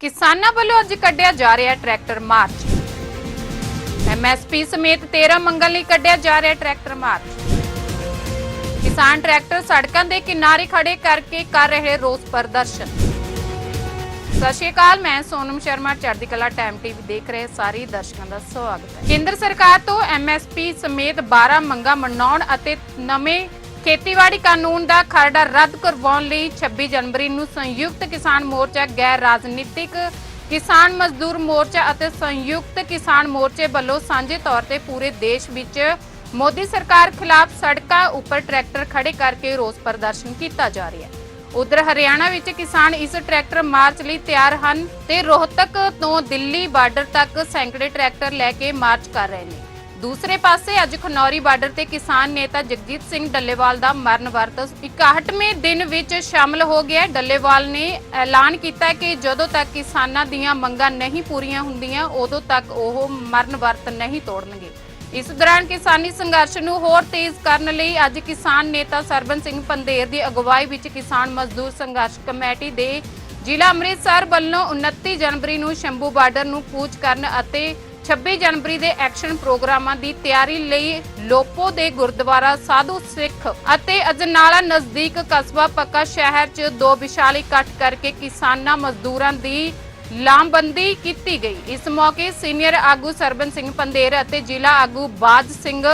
ਕਿਸਾਨਾਂ ਵੱਲੋਂ ਅੱਜ ਕੱਢਿਆ ਜਾ ਰਿਹਾ ਟਰੈਕਟਰ ਮਾਰਚ। ਐਮਐਸਪੀ ਸਮੇਤ 13 ਮੰਗਾਂ ਲਈ ਕੱਢਿਆ ਜਾ ਰਿਹਾ ਟਰੈਕਟਰ ਮਾਰਚ। ਕਿਸਾਨ ਟਰੈਕਟਰ ਸੜਕਾਂ ਦੇ ਕਿਨਾਰੇ ਖੜੇ ਕਰਕੇ ਕਰ ਰਹੇ ਰੋਸ ਪ੍ਰਦਰਸ਼ਨ। ਸਤਿ ਸ਼੍ਰੀ ਅਕਾਲ, ਮੈਂ ਸੋਨਮ ਸ਼ਰਮਾ, ਚੜ੍ਹਦੀ ਕਲਾ ਟਾਈਮ ਟੀਵੀ ਦੇਖ ਰਹੇ ਸਾਰੇ ਦਰਸ਼ਕਾਂ ਦਾ ਸਵਾਗਤ ਹੈ। ਕੇਂਦਰ ਸਰਕਾਰ ਤੋਂ ਐਮਐਸਪੀ ਸਮੇਤ 12 ਮੰਗਾਂ ਮਨਾਉਣ ਅਤੇ ਨਵੇਂ ਖੇਤੀਬਾੜੀ ਕਾਨੂੰਨ ਦਾ ਖਰੜਾ ਰੱਦ ਕਰਵਾਉਣ ਲਈ 26 ਜਨਵਰੀ ਨੂੰ ਸੰਯੁਕਤ ਕਿਸਾਨ ਮੋਰਚਾ, ਗੈਰ ਰਾਜਨੀਤਿਕ ਕਿਸਾਨ ਮਜ਼ਦੂਰ ਮੋਰਚਾ ਅਤੇ ਸੰਯੁਕਤ ਕਿਸਾਨ ਮੋਰਚੇ ਵੱਲੋਂ ਸਾਂਝੇ ਤੌਰ ਤੇ ਪੂਰੇ ਦੇਸ਼ ਵਿੱਚ ਮੋਦੀ ਸਰਕਾਰ ਖਿਲਾਫ ਸੜਕਾਂ ਉੱਪਰ ਟਰੈਕਟਰ ਖੜੇ ਕਰਕੇ ਰੋਸ ਪ੍ਰਦਰਸ਼ਨ ਕੀਤਾ ਜਾ ਰਿਹਾ ਹੈ। ਉਧਰ ਹਰਿਆਣਾ ਵਿੱਚ ਕਿਸਾਨ ਇਸ ਟਰੈਕਟਰ ਮਾਰਚ ਲਈ ਤਿਆਰ ਹਨ ਤੇ ਰੋਹਤਕ ਤੋਂ ਦਿੱਲੀ ਬਾਰਡਰ ਤੱਕ ਸੈਂਕੜੇ ਟਰੈਕਟਰ ਲੈ ਕੇ ਮਾਰਚ ਕਰ ਰਹੇ ਨੇ। ਦੂਸਰੇ ਪਾਸੇ ਅੱਜ ਖਨੌਰੀ ਬਾਰਡਰ ਤੇ ਕਿਸਾਨ ਨੇਤਾ ਜਗਜੀਤ ਸਿੰਘ ਡੱਲੇਵਾਲ ਦਾ ਮਰਨ ਵਰਤ 61ਵੇਂ ਦਿਨ ਵਿੱਚ ਸ਼ਾਮਲ ਹੋ ਗਿਆ ਡੱਲੇਵਾਲ ਨੇ ਐਲਾਨ ਕੀਤਾ ਕਿ ਜਦੋਂ ਤੱਕ ਕਿਸਾਨਾਂ ਦੀਆਂ ਮੰਗਾਂ ਨਹੀਂ ਪੂਰੀਆਂ ਹੁੰਦੀਆਂ, ਉਦੋਂ ਤੱਕ ਉਹ ਮਰਨ ਵਰਤ ਨਹੀਂ ਤੋੜਨਗੇ। ਇਸ ਦੌਰਾਨ ਕਿਸਾਨੀ ਸੰਘਰਸ਼ ਨੂੰ ਹੋਰ ਤੇਜ਼ ਕਰਨ ਲਈ ਅੱਜ ਕਿਸਾਨ ਨੇਤਾ ਸਰਬਨ ਸਿੰਘ ਪੰਧੇਰ ਦੀ ਅਗਵਾਈ ਵਿੱਚ ਕਿਸਾਨ ਮਜ਼ਦੂਰ ਸੰਘਰਸ਼ ਕਮੇਟੀ ਦੇ ਜ਼ਿਲ੍ਹਾ ਅੰਮ੍ਰਿਤਸਰ ਵੱਲੋਂ 29 ਜਨਵਰੀ ਨੂੰ ਸ਼ੰਭੂ ਬਾਰਡਰ ਨੂੰ ਕੂਚ ਕਰਨ ਅਤੇ 26 ਜਨਵਰੀ ਦੇ ਐਕਸ਼ਨ ਪ੍ਰੋਗਰਾਮਾਂ ਦੀ ਤਿਆਰੀ ਲਈ ਲੋਪੋ ਦੇ ਗੁਰਦੁਆਰਾ ਸਾਧੂ ਸਿੱਖ ਅਤੇ ਅਜਨਾਲਾ ਨਜ਼ਦੀਕ ਕਸਬਾ ਪੱਕਾ ਸ਼ਹਿਰ 'ਚ ਦੋ ਵਿਸ਼ਾਲ ਇਕੱਠ ਕਰਕੇ ਕਿਸਾਨਾਂ ਮਜ਼ਦੂਰਾਂ ਦੀ ਲਾਮਬੰਦੀ ਕੀਤੀ ਗਈ। ਇਸ ਮੌਕੇ ਸੀਨੀਅਰ ਆਗੂ ਸਰਬਨ ਸਿੰਘ ਪੰਦੇਰ ਅਤੇ ਜ਼ਿਲ੍ਹਾ ਆਗੂ ਬਾਜ ਸਿੰਘ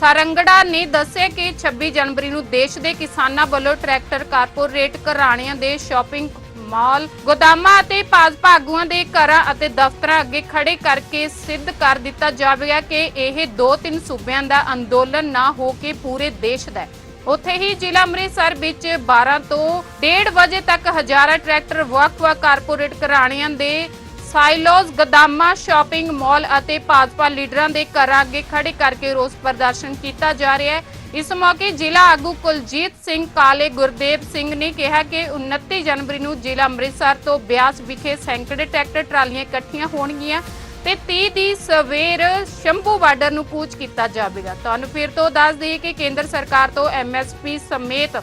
ਸਾਰੰਗੜਾ ਨੇ ਦੱਸਿਆ ਕਿ 26 ਜਨਵਰੀ ਨੂੰ ਦੇਸ਼ ਦੇ ਕਿਸਾਨਾਂ ਵੱਲੋਂ ਟਰੈਕਟਰ ਕਾਰਪੋਰੇਟ ਘਰਾਣਿਆਂ ਦੇ ਸ਼ਾਪਿੰਗ ਮਾਲ। ਗੋਦਾਮਾਂ ਅਤੇ ਭਾਜਪਾ ਆਗੂਆਂ ਦੇ ਘਰਾਂ ਅਤੇ ਦਫ਼ਤਰਾਂ ਅੱਗੇ ਖੜੇ ਕਰਕੇ ਸਿੱਧ ਕਰ ਦਿੱਤਾ ਜਾਵੇਗਾ ਕਿ ਇਹ ਦੋ ਤਿੰਨ ਸੂਬਿਆਂ ਦਾ ਅੰਦੋਲਨ ਨਾ ਹੋ ਕੇ ਪੂਰੇ ਦੇਸ਼ ਦਾ ਹੈ। ਉੱਥੇ ਹੀ ਜ਼ਿਲ੍ਹਾ ਅੰਮ੍ਰਿਤਸਰ ਵਿੱਚ 12 ਤੋਂ 1:30 ਵਜੇ ਤੱਕ ਹਜ਼ਾਰਾਂ ਟਰੈਕਟਰ ਵੱਖ-ਵੱਖ ਕਾਰਪੋਰੇਟ ਘਰਾਣਿਆਂ ਦੇ ਸਾਈਲੋਜ਼, ਗਦਾਮਾ, ਸ਼ਾਪਿੰਗ ਮਾਲ ਅਤੇ ਭਾਜਪਾ ਲੀਡਰਾਂ ਦੇ ਘਰਾਂ ਅੱਗੇ ਖੜੇ ਕਰਕੇ ਰੋਸ ਪ੍ਰਦਰਸ਼ਨ ਕੀਤਾ ਜਾ ਰਿਹਾ ਹੈ। ਇਸ ਮੌਕੇ ਜ਼ਿਲ੍ਹਾ ਆਗੂ ਕੁਲਜੀਤ ਸਿੰਘ, ਕਾਲੇ ਗੁਰਦੇਵ ਸਿੰਘ ਨੇ ਕਿਹਾ ਕਿ 29 ਜਨਵਰੀ ਨੂੰ ਜ਼ਿਲ੍ਹਾ ਅੰਮ੍ਰਿਤਸਰ ਤੋਂ ਬਿਆਸ ਵਿਖੇ ਸੈਂਕੜੇ ਟਰੈਕਟਰ ਟਰਾਲੀਆਂ ਇਕੱਠੀਆਂ ਹੋਣਗੀਆਂ ਤੇ 30 ਦੀ ਸਵੇਰ ਸ਼ੰਭੂ ਬਾਰਡਰ ਨੂੰ ਕੂਚ ਕੀਤਾ ਜਾਵੇਗਾ। ਤੁਹਾਨੂੰ ਫਿਰ ਤੋਂ ਦੱਸ ਦਈਏ ਕਿ ਕੇਂਦਰ ਸਰਕਾਰ ਤੋਂ ਐਮਐਸਪੀ ਸਮੇਤ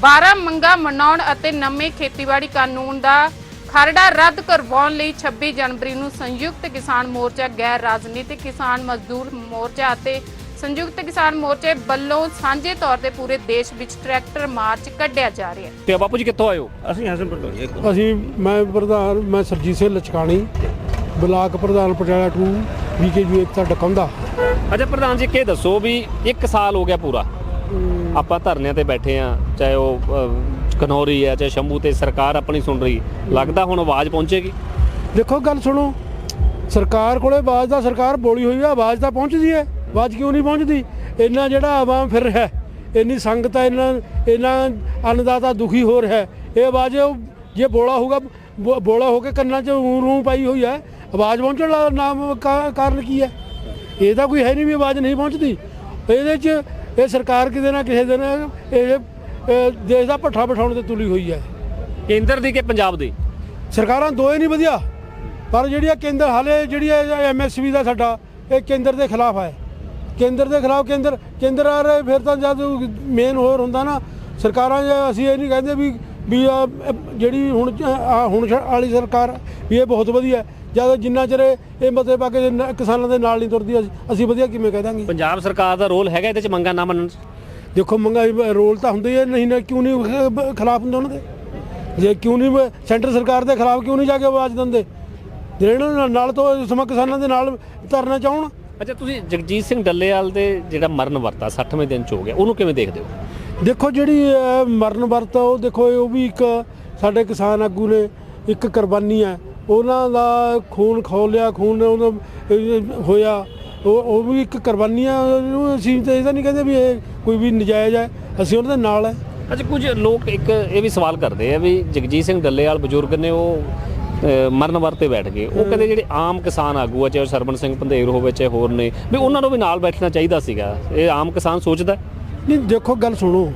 12 ਮੰਗਾਂ ਮਨਾਉਣ ਅਤੇ ਨਵੇਂ ਖੇਤੀਬਾੜੀ ਕਾਨੂੰਨ ਦਾ ਖਰੜਾ ਰੱਦ ਕਰਵਾਉਣ ਲਈ 26 ਜਨਵਰੀ ਨੂੰ ਸੰਯੁਕਤ ਕਿਸਾਨ ਮੋਰਚਾ, ਗੈਰ ਰਾਜਨੀਤਿਕ ਕਿਸਾਨ ਮਜ਼ਦੂਰ ਮੋਰਚਾ ਅਤੇ ਸੰਯੁਕਤ ਕਿਸਾਨ ਮੋਰਚੇ ਵੱਲੋਂ ਸਾਂਝੇ ਤੌਰ ਤੇ ਪੂਰੇ ਦੇਸ਼ ਵਿੱਚ ਟਰੈਕਟਰ ਮਾਰਚ ਕੱਢਿਆ ਜਾ ਰਿਹਾ ਹੈ। ਤੇ ਬਾਪੂ ਜੀ ਕਿੱਥੋਂ ਆਇਓ ਅਸੀਂ ਹਸਨਪੁਰ ਤੋਂ ਅਸੀਂ ਮੈਂ ਪ੍ਰਧਾਨ ਮੈਂ ਸਰਜੀਤ ਸਿੰਘ ਲਚਕਾਣੀ ਬਲਾਕ ਪ੍ਰਧਾਨ ਪਟਿਆਲਾ 2 ਵੀਕੇਯੂ ਏਕਤਾ ਡਕੌਂਦਾ। ਅੱਛਾ ਪ੍ਰਧਾਨ ਜੀ ਕੀ ਦੱਸੋ ਵੀ 1 ਸਾਲ ਹੋ ਗਿਆ ਪੂਰਾ। ਆਪਾਂ ਧਰਨਿਆਂ ਤੇ ਬੈਠੇ ਆ ਚਾਹੇ ਉਹ ਅਹ, ਕਨੌਰੀ ਹੈ ਚਾਹੇ ਸ਼ੰਭੂ ਤੇ ਸਰਕਾਰ ਆਪਣੀ ਸੁਣ ਰਹੀ। ਲੱਗਦਾ ਹੁਣ ਆਵਾਜ਼ ਪਹੁੰਚੇਗੀ? ਦੇਖੋ ਗੱਲ ਸੁਣੋ। ਸਰਕਾਰ ਕੋਲੇ ਆਵਾਜ਼ ਦਾ ਸਰਕਾਰ ਬੋਲੀ ਹੋਈ ਆ ਆਵਾਜ਼ ਤਾਂ ਪਹੁੰਚਦੀ ਹੈ। ਆਵਾਜ਼ ਕਿਉਂ ਨਹੀਂ ਪਹੁੰਚਦੀ? ਇੰਨਾ ਜਿਹੜਾ ਆਵਾਮ ਫਿਰ ਰਿਹਾ ਇੰਨੀ ਸੰਗਤ ਹੈ ਇੰਨਾ ਇੰਨਾ ਅੰਨਦਾਤਾ ਦੁਖੀ ਹੋ ਰਿਹਾ। ਇਹ ਆਵਾਜ਼ ਜੇ ਬੋਲਾ ਹੋਊਗਾ ਬੋਲਾ ਹੋ ਕੇ ਕੰਨਾਂ 'ਚ ਊਂ ਰੂ ਪਾਈ ਹੋਈ ਹੈ ਆਵਾਜ਼ ਪਹੁੰਚਣ ਦਾ ਨਾਮ ਕਾਰਨ ਕੀ ਹੈ? ਇਹਦਾ ਕੋਈ ਹੈ ਨਹੀਂ ਵੀ ਆਵਾਜ਼ ਨਹੀਂ ਪਹੁੰਚਦੀ। ਇਹਦੇ 'ਚ ਇਹ ਸਰਕਾਰ ਕਿਤੇ ਨਾ ਕਿਸੇ ਦਿਨ ਇਹ ਇਹ ਦੇਸ਼ ਦਾ ਪੱਠਾ ਬਿਠਾਉਣ ਤੇ ਤੁਲੀ ਹੋਈ ਹੈ। ਕੇਂਦਰ ਦੀ ਕਿ ਪੰਜਾਬ ਦੀ? ਸਰਕਾਰਾਂ ਦੋਏ ਨਹੀਂ ਵਧੀਆ ਪਰ ਜਿਹੜੀ ਆ ਕੇਂਦਰ ਹਾਲੇ ਜਿਹੜੀ ਐਮਐਸਪੀ ਦਾ ਸਾਡਾ ਇਹ ਕੇਂਦਰ ਦੇ ਖਿਲਾਫ ਹੈ। ਕੇਂਦਰ ਦੇ ਖਿਲਾਫ ਕੇਂਦਰ ਕੇਂਦਰ ਆ ਰਹੇ ਫਿਰ ਤਾਂ ਜਦ ਮੇਨ ਹੋਰ ਹੁੰਦਾ ਨਾ ਸਰਕਾਰਾਂ ਜੇ ਅਸੀਂ ਇਹ ਨਹੀਂ ਕਹਿੰਦੇ ਵੀ ਵੀ ਜਿਹੜੀ ਹੁਣ ਹੁਣ ਵਾਲੀ ਸਰਕਾਰ ਵੀ ਇਹ ਬਹੁਤ ਵਧੀਆ ਜਦ ਜਿੰਨਾ ਚਿਰ ਇਹ ਮਤੇ ਪਾ ਕੇ ਕਿਸਾਨਾਂ ਦੇ ਨਾਲ ਨਹੀਂ ਤੁਰਦੀ ਅਸੀਂ- ਵਧੀਆ ਕਿਵੇਂ ਕਹਿ ਦਾਂਗੇ? ਪੰਜਾਬ ਸਰਕਾਰ ਦਾ ਰੋਲ ਹੈਗਾ ਇਹਦੇ ਚ ਮੰਗਾਂ ਨਾ ਮੰਨਣ? ਦੇਖੋ ਮਹਿੰਗਾਈ ਰੋਲ ਤਾਂ ਹੁੰਦੇ ਹੀ ਨਹੀਂ ਨਾ ਕਿਉਂ ਨਹੀਂ ਖਿਲਾਫ ਹੁੰਦੇ ਉਹਨਾਂ ਦੇ? ਜੇ ਕਿਉਂ ਨਹੀਂ ਸੈਂਟਰ ਸਰਕਾਰ ਦੇ ਖਿਲਾਫ ਕਿਉਂ ਨਹੀਂ ਜਾ ਕੇ ਆਵਾਜ਼ ਦਿੰਦੇ? ਜਿਹੜੇ ਨਾਲ- ਨਾਲ ਤੋਂ ਸਮਾਂ ਕਿਸਾਨਾਂ ਦੇ ਨਾਲ ਧਰਨਾ ਚਾਹਣ ਅੱਛਾ ਤੁਸੀਂ ਜਗਜੀਤ ਸਿੰਘ ਡੱਲੇਵਾਲ ਦੇ ਜਿਹੜਾ ਮਰਨ ਵਰਤਾ 60ਵੇਂ ਦਿਨ ਚ ਹੋ ਗਿਆ ਉਹਨੂੰ ਕਿਵੇਂ ਦੇਖਦੇ ਹੋ? ਦੇਖੋ ਜਿਹੜੀ ਮਰਨ ਵਰਤ ਉਹ ਦੇਖੋ ਉਹ ਵੀ ਇੱਕ ਸਾਡੇ ਕਿਸਾਨ ਆਗੂ ਨੇ ਇੱਕ ਕੁਰਬਾਨੀ ਹੈ ਉਹਨਾਂ ਦਾ ਖੂਨ ਖੋਲਿਆ ਖੂਨ ਉਹਨਾਂ ਹੋਇਆ। ਉਹ ਉਹ ਵੀ ਇੱਕ ਕੁਰਬਾਨੀ ਆ ਉਹਨੂੰ ਅਸੀਂ ਤਾਂ ਇਹਦਾ ਨਹੀਂ ਕਹਿੰਦੇ ਵੀ ਇਹ ਕੋਈ ਵੀ ਨਜਾਇਜ਼ ਹੈ ਅਸੀਂ ਉਹਨਾਂ ਦੇ ਨਾਲ ਹੈ। ਅੱਛਾ ਕੁਝ ਲੋਕ ਇੱਕ ਇਹ ਵੀ ਸਵਾਲ ਕਰਦੇ ਆ ਵੀ ਜਗਜੀਤ ਸਿੰਘ ਡੱਲੇਵਾਲ ਬਜ਼ੁਰਗ ਨੇ ਉਹ ਮਰਨ ਵਰਤੇ ਬੈਠ ਗਏ। ਉਹ ਕਹਿੰਦੇ ਜਿਹੜੇ ਆਮ ਕਿਸਾਨ ਆਗੂ ਆ, ਚਾਹੇ ਉਹ ਸਰਬਨ ਸਿੰਘ ਪੰਧੇਰ ਹੋਵੇ, ਚਾਹੇ ਹੋਰ ਨੇ, ਵੀ ਉਹਨਾਂ ਨੂੰ ਵੀ ਨਾਲ ਬੈਠਣਾ ਚਾਹੀਦਾ ਸੀਗਾ। ਇਹ ਆਮ ਕਿਸਾਨ ਸੋਚਦਾ ਨਹੀਂ, ਦੇਖੋ, ਗੱਲ ਸੁਣੋ।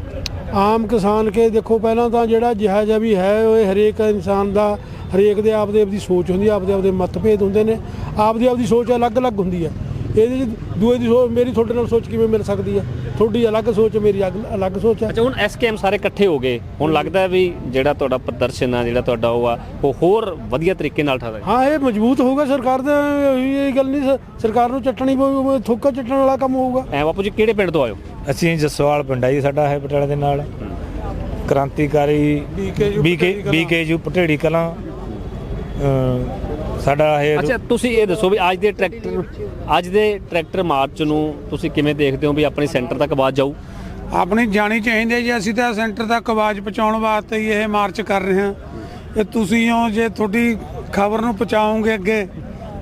ਆਮ ਕਿਸਾਨ ਕੇ ਦੇਖੋ, ਪਹਿਲਾਂ ਤਾਂ ਜਿਹੜਾ ਜਿਹਾ ਜਿਹਾ ਵੀ ਹੈ, ਉਹ ਹਰੇਕ ਇਨਸਾਨ ਦਾ, ਹਰੇਕ ਦੇ ਆਪਦੇ ਆਪਦੀ ਸੋਚ ਹੁੰਦੀ ਹੈ ਆਪਦੇ ਆਪਦੇ ਮਤਭੇਦ ਹੁੰਦੇ ਨੇ। ਆਪਦੀ ਆਪਦੀ ਸੋਚ ਅਲੱਗ-ਅਲੱਗ ਹੁੰਦੀ ਹੈ ਇਹਦੇ 'ਚ ਦੂਏ ਦੀ ਸੋਚ, ਮੇਰੀ ਤੁਹਾਡੇ ਨਾਲ ਸੋਚ ਕਿਵੇਂ ਮਿਲ ਸਕਦੀ ਹੈ ਤੁਹਾਡੀ ਅਲੱਗ ਸੋਚ ਮੇਰੀ ਅਲੱਗ ਸੋਚ ਹੈ। ਅੱਛਾ ਹੁਣ ਐਸਕੇਐਮ ਸਾਰੇ ਇਕੱਠੇ ਹੋ ਗਏ। ਹੁਣ ਲੱਗਦਾ ਹੈ ਵੀ ਜਿਹੜਾ ਤੁਹਾਡਾ ਪ੍ਰਦਰਸ਼ਨ ਆ ਜਿਹੜਾ ਤੁਹਾਡਾ ਉਹ ਆ ਉਹ ਹੋਰ ਵਧੀਆ ਤਰੀਕੇ ਨਾਲ ਠਾਦਾ ਹਾਂ ਇਹ ਮਜ਼ਬੂਤ ਹੋਊਗਾ ਸਰਕਾਰ ਦਾ ਇਹ ਗੱਲ ਨਹੀਂ ਸ- ਸਰਕਾਰ ਨੂੰ ਚੱਟਣੀ ਪਊ ਥੁੱਕਾ ਚੱਟਣ ਵਾਲਾ ਕੰਮ ਹੋਊਗਾ। ਐ ਬਾਪੂ ਜੀ ਕਿਹੜੇ ਪਿੰਡ ਤੋਂ ਆਇਓ ਅਸੀਂ ਜਸਵਾਲ ਪਿੰਡ ਆ ਜੀ ਸਾਡਾ ਹੈ ਪਟਿਆਲੇ ਦੇ ਨਾਲ। ਕ੍ਰਾਂਤੀਕਾਰੀ ਬੀਕੇ ਬੀਕੇਯੂ ਪਟੇੜੀ ਕਲਾਂ। ਅ, ਸਾਡਾ ਇਹ ਅੱਛਾ ਤੁਸੀਂ ਇਹ ਦੱਸੋ ਵੀ ਅੱਜ ਦੇ ਟਰੈਕਟਰ ਅੱਜ ਦੇ ਟਰੈਕਟਰ ਮਾਰਚ ਨੂੰ ਤੁਸੀਂ ਕਿਵੇਂ ਦੇਖਦੇ ਹੋ ਵੀ ਆਪਣੀ ਸੈਂਟਰ ਤੱਕ ਆਵਾਜ਼ ਜਾਊ? ਆਪਣੀ ਜਾਣੀ ਚਾਹੀਦੀ ਹੈ ਜੀ ਅਸੀਂ ਤਾਂ ਸੈਂਟਰ ਤੱਕ ਆਵਾਜ਼ ਪਹੁੰਚਾਉਣ ਵਾਸਤੇ ਹੀ ਇਹ ਮਾਰਚ ਕਰ ਰਹੇ ਹਾਂ। ਇਹ ਤੁਸੀਂ ਹੋ ਜੇ ਤੁਹਾਡੀ ਖਬਰ ਨੂੰ ਪਹੁੰਚਾਓਗੇ ਅੱਗੇ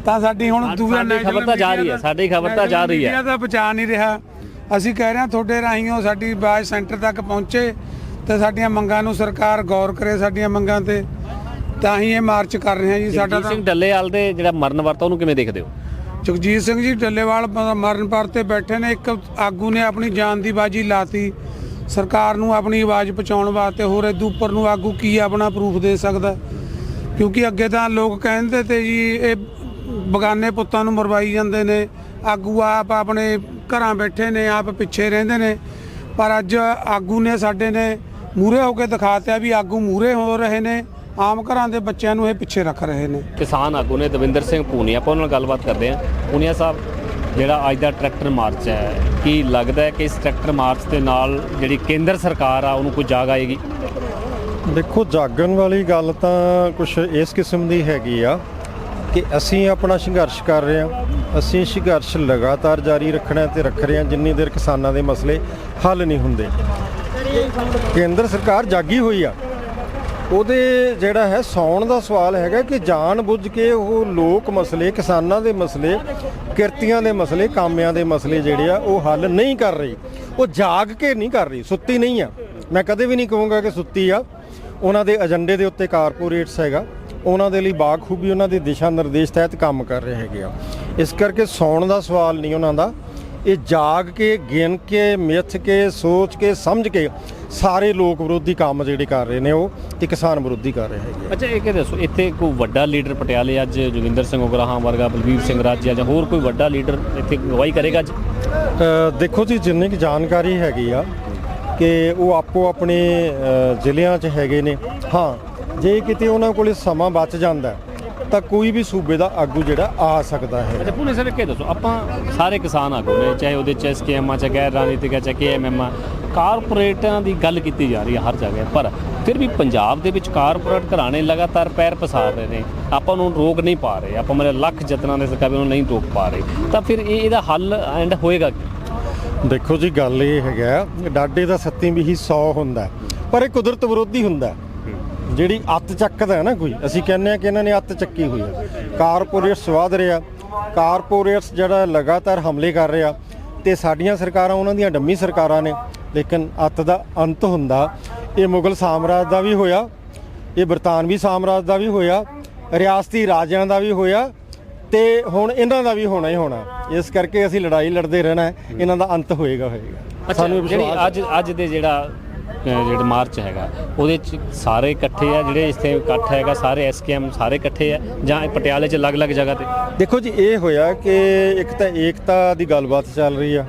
ਤਾਂ ਸਾਡੀ ਹੁਣ ਦੂਜਾ ਸਾਡੀ ਖਬਰ ਤਾਂ ਜਾ ਰਹੀ ਹੈ, ਸਾਡੀ ਖਬਰ ਤਾਂ ਜਾ ਰਹੀ ਹੈ। ਮੀਡੀਆ ਤਾਂ ਪਹੁੰਚਾ ਨਹੀਂ ਰਿਹਾ। ਅਸੀਂ ਕਹਿ ਰਹੇ ਹਾਂ ਤੁਹਾਡੇ ਰਾਹੀਂਓ ਸਾਡੀ ਆਵਾਜ਼ ਸੈਂਟਰ ਤੱਕ ਪਹੁੰਚੇ ਤੇ ਸਾਡੀਆਂ ਮੰਗਾਂ ਨੂੰ ਸਰਕਾਰ ਗੌਰ ਕਰੇ ਸਾਡੀਆਂ ਮੰਗਾਂ ਤੇ। ਤਾਂ ਹੀ ਇਹ ਮਾਰਚ ਕਰ ਰਹੇ ਹਾਂ ਜੀ ਸਾਡਾ ਜਗਜੀਤ ਤਾਂ ਸਿੰਘ ਡੱਲੇਵਾਲ ਦੇ ਜਿਹੜਾ ਮਰਨ ਵਰਤਾ ਉਹਨੂੰ ਕਿਵੇਂ ਦੇਖਦੇ ਹੋ? ਜਗਜੀਤ ਸਿੰਘ ਜੀ ਡੱਲੇਵਾਲ ਮ- ਮਰਨ ਪਰ ਤੇ ਬੈਠੇ ਨੇ ਇੱਕ ਆਗੂ ਨੇ ਆਪਣੀ ਜਾਨ ਦੀ ਬਾਜੀ ਲਾਤੀ। ਸਰਕਾਰ ਨੂੰ ਆਪਣੀ ਆਵਾਜ਼ ਪਹੁੰਚਾਉਣ ਵਾਸਤੇ ਹੋਰ ਇਦੋਂ ਉੱਪਰ ਨੂੰ ਆਗੂ ਕੀ ਆਪਣਾ ਪ੍ਰੂਫ ਦੇ ਸਕਦਾ? ਕਿਉਂਕਿ ਅੱਗੇ ਤਾਂ ਲੋਕ ਕਹਿੰਦੇ ਤੇ ਜੀ ਇਹ ਬਗਾਨੇ ਪੁੱਤਾਂ ਨੂੰ ਮਰਵਾਈ ਜਾਂਦੇ ਨੇ। ਆਗੂ ਆਪ ਆਪਣੇ ਘਰਾਂ ਬੈਠੇ ਨੇ ਆਪ ਪਿੱਛੇ ਰਹਿੰਦੇ ਨੇ। ਪਰ ਅੱਜ ਆਗੂ ਨੇ ਸਾਡੇ ਨੇ ਮੂਰੇ ਹੋ ਕੇ ਦਿਖਾਤਿਆ ਵੀ ਆਗੂ ਮੂਰੇ ਹੋ ਰਹੇ ਨੇ। ਆਮ ਘਰਾਂ ਦੇ ਬੱਚਿਆਂ ਨੂੰ ਇਹ ਪਿੱਛੇ ਰੱਖ ਰਹੇ ਨੇ। ਕਿਸਾਨ ਆਗੂ ਨੇ ਦਵਿੰਦਰ ਸਿੰਘ ਪੂਨੀਆ ਆਪਾਂ ਉਹਨਾਂ ਨਾਲ ਗੱਲਬਾਤ ਕਰਦੇ ਹਾਂ। ਪੂਨੀਆ ਸਾਹਿਬ ਜਿਹੜਾ ਅੱਜ ਦਾ ਟਰੈਕਟਰ ਮਾਰਚ ਹੈ ਕੀ ਲੱਗਦਾ ਹੈ ਕਿ ਇਸ ਟਰੈਕਟਰ ਮਾਰਚ ਦੇ ਨਾਲ ਜਿਹੜੀ ਕੇਂਦਰ ਸਰਕਾਰ ਆ ਉਹਨੂੰ ਕੋਈ ਜਾਗ ਆਏਗੀ? ਦੇਖੋ ਜਾਗਣ ਵਾਲੀ ਗੱਲ ਤਾਂ ਕੁਝ ਇਸ ਕਿਸਮ ਦੀ ਹੈਗੀ ਆ ਕਿ ਅਸੀਂ ਆਪਣਾ ਸੰਘਰਸ਼ ਕਰ ਰਹੇ ਹਾਂ। ਅਸੀਂ ਸੰਘਰਸ਼ ਲਗਾਤਾਰ ਜਾਰੀ ਰੱਖਣਾ ਤੇ ਰੱਖ ਰਹੇ ਹਾਂ ਜਿੰਨੀ ਦੇਰ ਕਿਸਾਨਾਂ ਦੇ ਮਸਲੇ ਹੱਲ ਨਹੀਂ ਹੁੰਦੇ। ਕੇਂਦਰ ਸਰਕਾਰ ਜਾਗੀ ਹੋਈ ਆ। ਉਹਦੇ ਜਿਹੜਾ ਹੈ, ਸੌਣ ਦਾ ਸਵਾਲ ਹੈਗਾ ਕਿ ਜਾਣ ਬੁੱਝ ਕੇ ਉਹ ਲੋਕ ਮਸਲੇ, ਕਿਸਾਨਾਂ ਦੇ ਮਸਲੇ, ਕਿਰਤੀਆਂ ਦੇ ਮਸਲੇ, ਕਾਮਿਆਂ ਦੇ ਮਸਲੇ ਜਿਹੜੇ ਆ, ਉਹ ਹੱਲ ਨਹੀਂ ਕਰ ਰਹੀ। ਉਹ ਜਾਗ ਕੇ ਨਹੀਂ ਕਰ ਰਹੀ, ਸੁੱਤੀ ਨਹੀਂ ਆ। ਮੈਂ ਕਦੇ ਵੀ ਨਹੀਂ ਕਹੂੰਗਾ ਕਿ ਸੁੱਤੀ ਆ। ਉਹਨਾਂ ਦੇ ਏਜੰਡੇ ਦੇ ਉੱਤੇ ਕਾਰਪੋਰੇਟਸ ਹੈਗਾ। ਉਹਨਾਂ ਦੇ ਲਈ ਬਾਖੂਬੀ ਉਹਨਾਂ ਦੇ ਦਿਸ਼ਾ ਨਿਰਦੇਸ਼ ਤਹਿਤ ਕੰਮ ਕਰ ਰਹੇ ਹੈਗੇ ਆ। ਇਸ ਕਰਕੇ ਸੌਣ ਦਾ ਸਵਾਲ ਨਹੀਂ ਉਹਨਾਂ ਦਾ। ਇਹ ਜਾਗ ਕੇ, ਗਿਣ ਕੇ, ਮਿੱਥ ਕੇ, ਸੋਚ ਕੇ, ਸਮਝ ਕੇ ਸਾਰੇ ਲੋਕ ਵਿਰੋਧੀ ਕੰਮ ਜਿਹੜੇ ਕਰ ਰਹੇ ਨੇ ਉਹ ਤੇ ਕਿਸਾਨ ਵਿਰੋਧੀ ਕਰ ਰਹੇ ਹੈਗੇ। ਅੱਛਾ ਇਹ ਕਿ ਦੱਸੋ ਇੱਥੇ ਕੋਈ ਵੱਡਾ ਲੀਡਰ ਪਟਿਆਲੇ ਅੱਜ ਜੋਗਿੰਦਰ ਸਿੰਘ ਉਗਰਾਹਾਂ ਵਰਗਾ ਬਲਬੀਰ ਸਿੰਘ ਰਾਜਾ ਜਾਂ ਹੋਰ ਕੋਈ ਵੱਡਾ ਲੀਡਰ ਇੱਥੇ ਅਗਵਾਈ ਕਰੇਗਾ ਅੱਜ? ਦੇਖੋ ਜੀ ਜਿੰਨੀ ਕੁ ਜਾਣਕਾਰੀ ਹੈਗੀ ਆ ਕਿ ਉਹ ਆਪੋ ਆਪਣੇ ਜ਼ਿਲ੍ਹਿਆਂ 'ਚ ਹੈਗੇ ਨੇ। ਹਾਂ ਜੇ ਕਿਤੇ ਉਹਨਾਂ ਕੋਲੇ ਸਮਾਂ ਬਚ ਜਾਂਦਾ ਤਾਂ ਕੋਈ ਵੀ ਸੂਬੇ ਦਾ ਆਗੂ ਜਿਹੜਾ ਆ ਸਕਦਾ ਹੈ। ਅੱਛਾ ਪੂਨੇ ਸਾਹਿਬ ਇਹ ਦੱਸੋ ਆਪਾਂ ਸਾਰੇ ਕਿਸਾਨ ਆਗੂ ਨੇ ਚਾਹੇ ਉਹਦੇ ਚ ਐਸਕੇਐਮ ਆ ਚਾਹੇ ਗੈਰ ਰਾਜਨੀਤਿਕ ਆ ਚਾਹੇ ਕੇਐਮਐਮ ਆ ਕਾਰਪੋਰੇਟਾਂ ਦੀ ਗੱਲ ਕੀਤੀ ਜਾ ਰਹੀ ਹੈ ਹਰ ਜਗ੍ਹਾ, ਪਰ ਫਿਰ ਵੀ ਪੰਜਾਬ ਦੇ ਵਿੱਚ ਕਾਰਪੋਰੇਟ ਘਰਾਣੇ ਲਗਾਤਾਰ ਪੈਰ ਪਸਾਰ ਰਹੇ ਨੇ। ਆਪਾਂ ਨੂੰ ਰੋਕ ਨਹੀਂ ਪਾ ਰਹੇ, ਆਪਾਂ ਮੇਰੇ ਲੱਖ ਯਤਨਾਂ ਦੇ ਸਦਕਾ ਵੀ ਉਹਨੂੰ ਨਹੀਂ ਰੋਕ ਪਾ ਰਹੇ। ਤਾਂ ਫਿਰ ਇਹ ਇਹਦਾ ਹੱਲ ਐਂਡ ਹੋਏਗਾ ਕੀ? ਦੇਖੋ ਜੀ, ਗੱਲ ਇਹ ਹੈਗਾ ਡਾਡੇ ਦਾ ਸੱਤੀ ਵੀ ਹੀ 100 ਹੁੰਦਾ ਪਰ ਇਹ ਕੁਦਰਤ ਵਿਰੋਧੀ ਹੁੰਦਾ ਜਿਹੜੀ ਅੱਤ ਚੱਕਦਾ ਹੈ ਨਾ ਕੋਈ, ਅਸੀਂ ਕਹਿੰਦੇ ਆ ਕਿ ਇਹਨਾਂ ਨੇ ਅੱਤ ਚੱਕੀ ਹੋਈ ਹੈ। ਕਾਰਪੋਰੇਟਸ ਵਧ ਰਿਹਾ ਕਾਰਪੋਰੇਟਸ ਜਿਹੜਾ ਲਗਾਤਾਰ ਹਮਲੇ ਕਰ ਰਿਹਾ ਤੇ ਸਾਡੀਆਂ ਸਰਕਾਰਾਂ, ਉਹਨਾਂ ਦੀਆਂ ਡੰਮੀ ਸਰਕਾਰਾਂ ਨੇ ਲੇਕਿਨ ਅੱਤ ਦਾ ਅੰਤ ਹੁੰਦਾ। ਇਹ ਮੁਗਲ ਸਾਮਰਾਜ ਦਾ ਵੀ ਹੋਇਆ ਇਹ ਬਰਤਾਨਵੀ ਸਾਮਰਾਜ ਦਾ ਵੀ ਹੋਇਆ ਰਿਆਸਤੀ ਰਾਜਿਆਂ ਦਾ ਵੀ ਹੋਇਆ ਤੇ ਹੁਣ ਇਹਨਾਂ ਦਾ ਵੀ ਹੋਣਾ ਹੀ ਹੋਣਾ। ਇਸ ਕਰਕੇ ਅਸੀਂ ਲੜਾਈ ਲੜਦੇ ਰਹਿਣਾ ਹੈ ਇਹਨਾਂ ਦਾ ਅੰਤ ਹੋਏਗਾ ਹੋਏਗਾ। ਇਹ ਜਿਹੜੀ ਅੱਜ ਅੱਜ ਦੇ ਜਿਹੜਾ ਜਿਹੜਾ ਮਾਰਚ ਹੈਗਾ ਉਹਦੇ ਚ ਸਾਰੇ ਇਕੱਠੇ ਆ ਜਿਹੜੇ ਇੱਥੇ ਇਕੱਠ ਹੈਗਾ ਸਾਰੇ ਐਸਕੇਐਮ ਸਾਰੇ ਇਕੱਠੇ ਆ ਜਾਂ ਪਟਿਆਲੇ ਚ ਅਲੱਗ-ਅਲੱਗ ਜਗ੍ਹਾ ਤੇ? ਦੇਖੋ ਜੀ ਇਹ ਹੋਇਆ ਕਿ ਇੱਕ ਤਾਂ ਏਕਤਾ ਦੀ ਗੱਲਬਾਤ ਚੱਲ ਰਹੀ ਆ।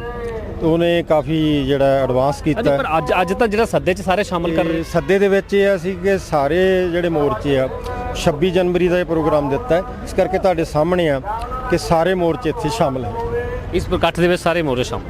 ਉਹਨੇ ਕਾਫੀ ਜਿਹੜਾ ਐਡਵਾਂਸ ਕੀਤਾ। ਪਰ ਅੱਜ ਅੱਜ ਤਾਂ ਜਿਹੜਾ ਸੱਦੇ ਚ ਸਾਰੇ ਸ਼ਾਮਲ ਕਰ ਰਹੇ ਤੇ ਸੱਦੇ ਦੇ ਵਿੱਚ ਇਹ ਆ ਸੀ ਕਿ ਸਾਰੇ ਜਿਹੜੇ ਮੋਰਚੇ ਆ 26 ਜਨਵਰੀ ਦਾ ਇਹ ਪ੍ਰੋਗਰਾਮ ਦਿੱਤਾ ਹੈ। ਇਸ ਕਰਕੇ ਤੁਹਾਡੇ ਸਾਹਮਣੇ ਆ ਕਿ ਸਾਰੇ ਮੋਰਚੇ ਇੱਥੇ ਸ਼ਾਮਲ ਹੈ। ਇਸ ਇਕੱਠ ਦੇ ਵਿੱਚ ਸਾਰੇ ਮੋਰੇ ਸ਼ਾਮਲ।